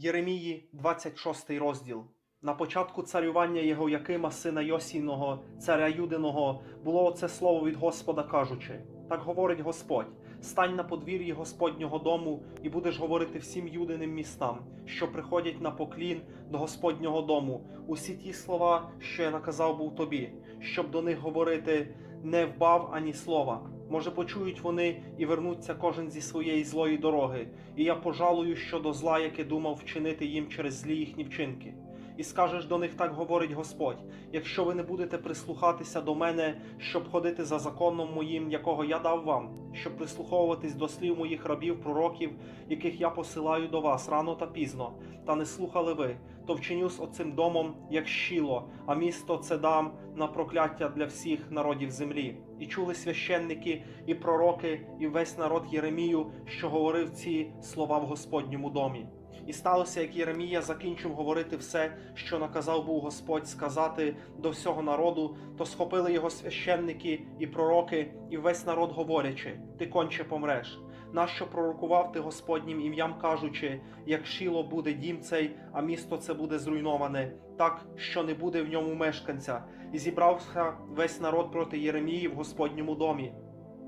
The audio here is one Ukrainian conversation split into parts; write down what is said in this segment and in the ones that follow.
Єремії, 26 розділ. На початку царювання Єгоякима, сина Йосійного, царя Юдиного, було оце слово від Господа, кажучи: Так говорить Господь: стань на подвір'ї Господнього дому, і будеш говорити всім юдиним містам, що приходять на поклін до Господнього дому, усі ті слова, що я наказав був тобі, щоб до них говорити не вбав ані слова. Може, почують вони і вернуться кожен зі своєї злої дороги, і я пожалую щодо зла, яке думав вчинити їм через злі їхні вчинки. І скажеш до них так говорить Господь: якщо ви не будете прислухатися до мене, щоб ходити за законом моїм, якого я дав вам, щоб прислуховуватись до слів моїх рабів, пророків, яких я посилаю до вас рано та пізно, та не слухали ви, то вчиню з оцим домом, як щіло, а місто це дам на прокляття для всіх народів землі. І чули священники, і пророки, і весь народ Єремію, що говорив ці слова в Господньому домі. І сталося, як Єремія закінчив говорити все, що наказав був Господь сказати до всього народу, то схопили його священники і пророки, і весь народ говорячи: Ти конче помреш. Нащо пророкував ти Господнім ім'ям, кажучи, як шило буде дім цей, а місто це буде зруйноване, так що не буде в ньому мешканця, і зібрався весь народ проти Єремії в Господньому домі.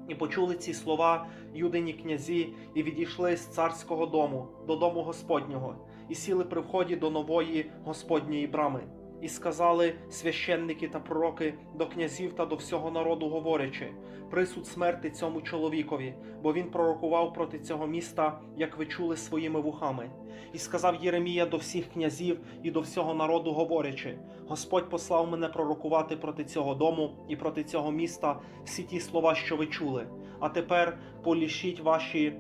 І почули ці слова юдині князі, і відійшли з царського дому до дому Господнього, і сіли при вході до нової Господньої брами. І сказали священники та пророки до князів та до всього народу, говорячи: присуд смерти цьому чоловікові, бо він пророкував проти цього міста, як ви чули своїми вухами. І сказав Єремія до всіх князів і до всього народу, говорячи: Господь послав мене пророкувати проти цього дому і проти цього міста всі ті слова, що ви чули. А тепер полішіть ваші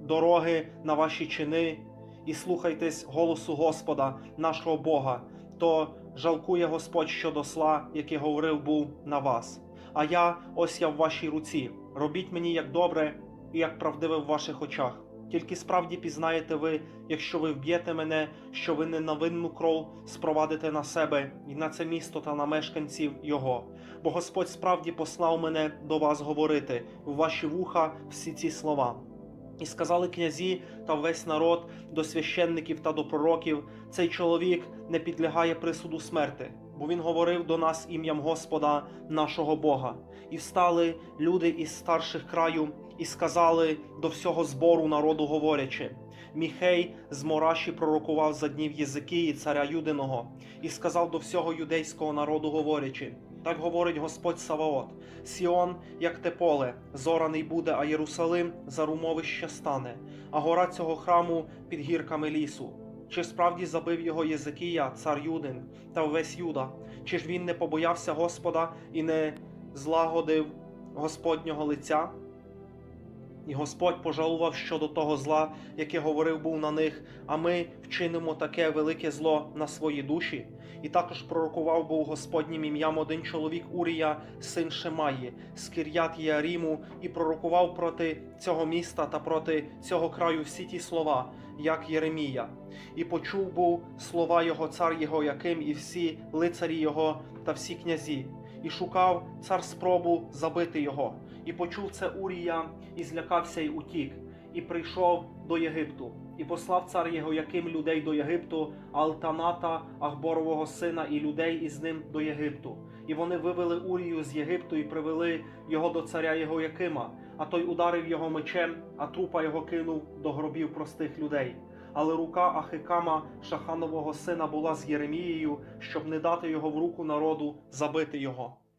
дороги на ваші чини і слухайтесь голосу Господа, нашого Бога, то жалкує Господь щодо сла, яке говорив був на вас. А я ось я в вашій руці. Робіть мені як добре і як правдиве в ваших очах. Тільки справді пізнаєте ви, якщо ви вб'єте мене, що ви ненавинну кров спровадите на себе і на це місто та на мешканців його. Бо Господь справді послав мене до вас говорити в ваші вуха всі ці слова. І сказали князі та весь народ до священників та до пророків: цей чоловік не підлягає присуду смерти, бо він говорив до нас ім'ям Господа нашого Бога. І встали люди із старших краю і сказали до всього збору народу, говорячи: Міхей з Мораші пророкував за днів Єзикії, царя Юдиного, і сказав до всього юдейського народу, говорячи. Так говорить Господь Саваот: Сіон, як те поле, зораний буде, а Єрусалим за румовище стане, а гора цього храму під гірками лісу. Чи справді забив його Єзикія, цар Юдин, та весь Юда? Чи ж він не побоявся Господа і не злагодив Господнього лиця? І Господь пожалував щодо того зла, яке говорив був на них, а ми вчинимо таке велике зло на свої душі. І також пророкував був Господнім ім'ям один чоловік Урія, син Шемаї, з Кир'ят Єаріму, і пророкував проти цього міста та проти цього краю всі ті слова, як Єремія. І почув був слова його цар його Яким, і всі лицарі його та всі князі. І шукав цар спробу забити його. І почув це Урія, і злякався й утік, і прийшов до Єгипту. І послав цар його яким людей до Єгипту, Алтаната, Ахборового сина, і людей із ним до Єгипту. І вони вивели Урію з Єгипту і привели його до царя його Якима, а той ударив його мечем, а трупа його кинув до гробів простих людей. Але рука Ахикама, Шаханового сина, була з Єремією, щоб не дати його в руку народу забити його.